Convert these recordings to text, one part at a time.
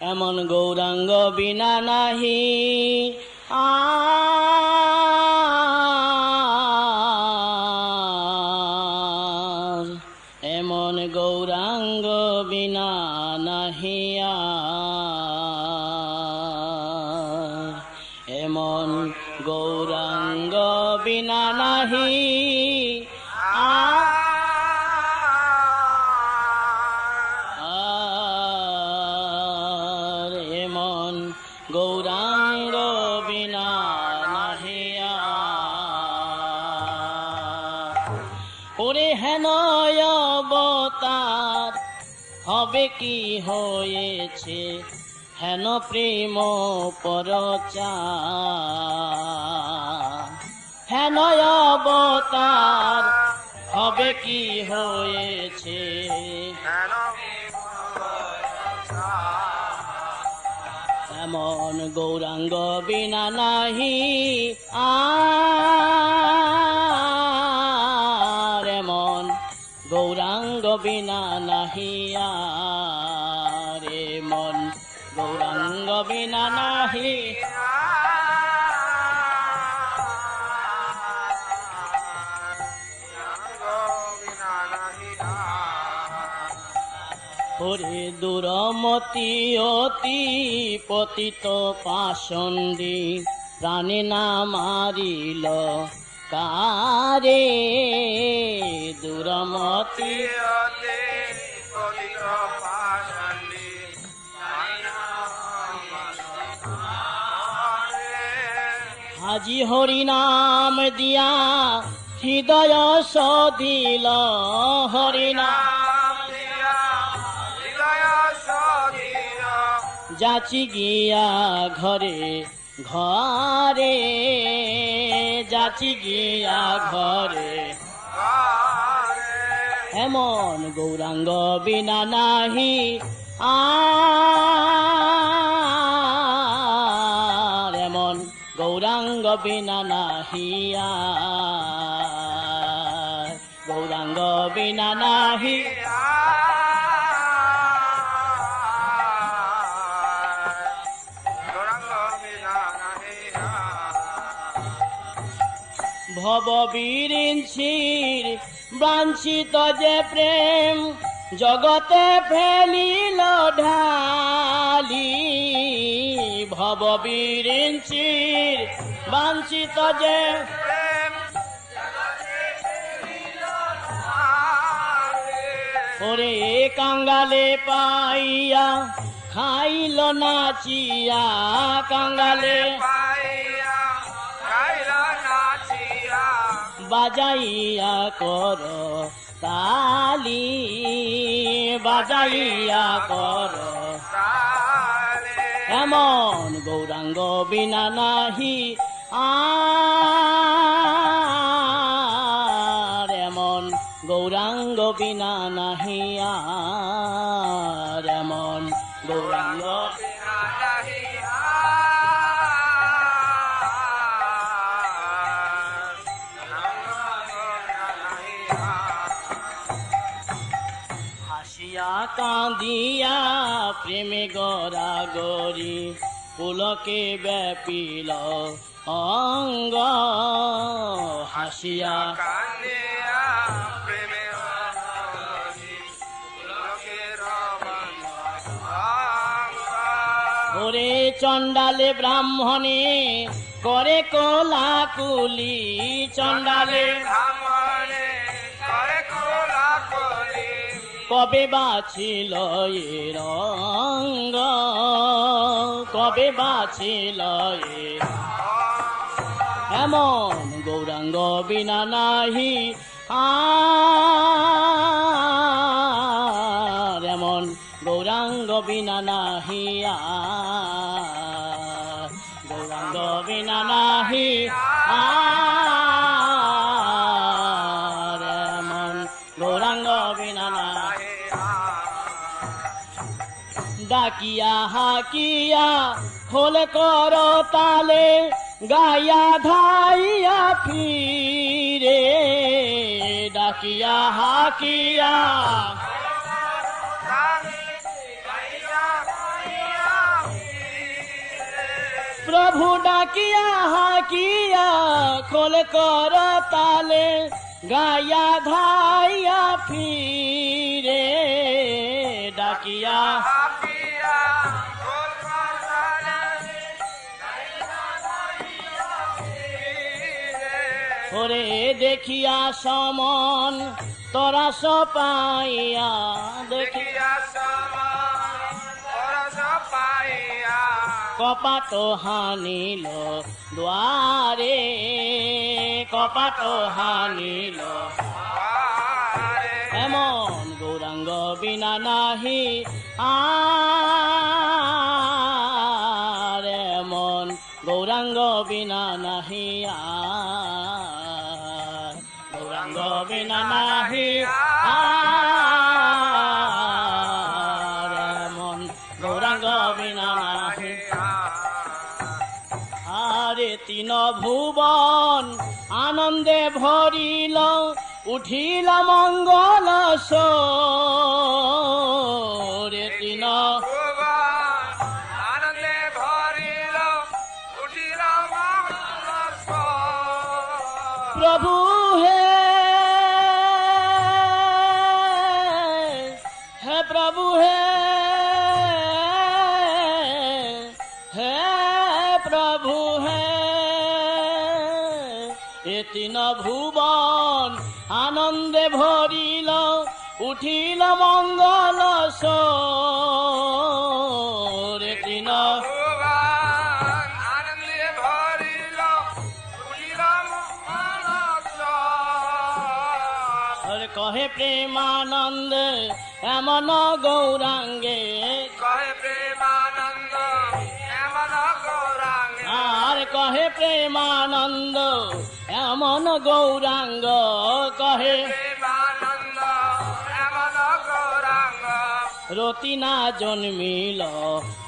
এমন গৌরাঙ্গ বিনা নাহি। আর এমন গৌরাঙ্গ বিনা নাহি এমন গৌরাঙ্গ গৌরাঙ্গ বিনা নাহিয়া ওরে হেন অবতার, হবে কি হয়েছে? হেন প্রেম পরচা হেন অবতার, হবে কি হয়েছে? এমন গৌরাঙ্গ বিনা নাহি। আর এমন গৌরাঙ্গ বিনা নাহি। আর এমন গৌরাঙ্গ বিনা নাহি। দুরমতি অতি পতিত পাষণ্ডী প্রাণে না মারিল কারে? দুরমতি হাজি হরি নাম দিয়া হৃদয় সদিল হরি নাম যাচি গিয়া ঘরে ঘরে। যাচি গিয়া ঘরে। এমন গৌরাঙ্গ বিনা নাহি। আর এমন গৌরাঙ্গ বিনা নাহি আর। গৌরাঙ্গ বিনা নাহি। ভব বীরিঞ্চির বাঞ্ছিত যে প্রেম জগতে ফেলিল ঢালি। ভব বীরিঞ্চির বাঞ্ছিত যে ওরে কাঙ্গালে পাইয়া খাইল নাচিয়া কাঙ্গালে বাজাইয়া কর, তালি বাজাইয়া কর। এমন গৌরাঙ্গ বিনা নাহি, আর এমন গৌরাঙ্গ বিনা নাহি, আর এমন গৌরাঙ্গ কাঁদিয়া প্রেমে গড়া গড়ি পুলকে ব্যাপিল অঙ্গ। হাসিয়া ওরে চণ্ডালে ব্রাহ্মণে করে কোলাকুলি চণ্ডালে। কবে বাছিল রঙ্গ? কবে বাছিল এমন গৌরাঙ্গ বিনা নাহি। আর এমন গৌরাঙ্গ বিনা নাহি। আর গৌরাঙ্গ বিনা নাহি। আর दा किया, हा किया, खोल करो ताले, गाया धाइया फिरे। डाकिया हा किया। प्रभु डाकिया हा किया, खोल करो ताले, गाया धाइया फिर। কলকাতা ওরে দেখিয়া সমন তোরা পাইয়া দেখি। দেখিয়া কপাট হানিল দুয়ারে কপাট হানিল এমন গৌরাঙ্গ বিনা নাহি আর এমন গৌরাঙ্গ বিনা নাহি আর গৌরাঙ্গ বিনা নাহি আর এমন গৌরাঙ্গ বিনা নাহি আরে তিন ভুবন আনন্দে ভরিল উঠিল মঙ্গল রে তিন ভুবন আনন্দে ভরিল উঠিল মঙ্গল প্রভু হে হে প্রভু হে হে প্রভু হে এ তিন ভুবন আনন্দে ভরিল উঠিল মঙ্গল মঙ্গল কহে প্রেমানন্দ এমন গৌরাঙ্গে কহে প্রেমানন্দ এমন গৌরাঙ্গ কহে। রতিনা জন্মিল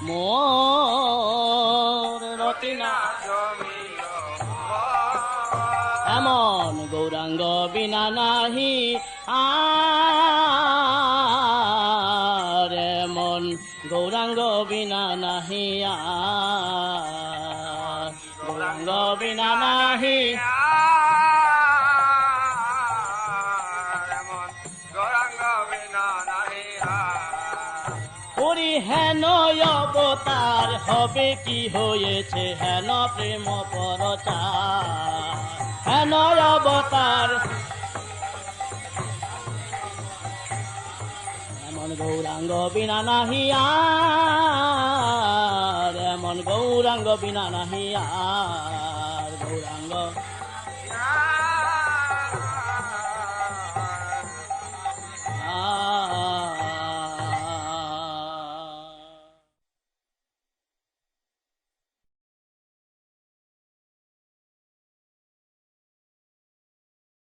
মোর রতিনা। এমন গৌরাঙ্গ বিনা নাহি। আর অবতার হবে কি হয়েছে? হেন প্রেম পরচার, হেন অবতার। এমন গৌরাঙ্গ বিনা নাহি আর, এমন গৌরাঙ্গ বিনা নাহি আর, গৌরাঙ্গ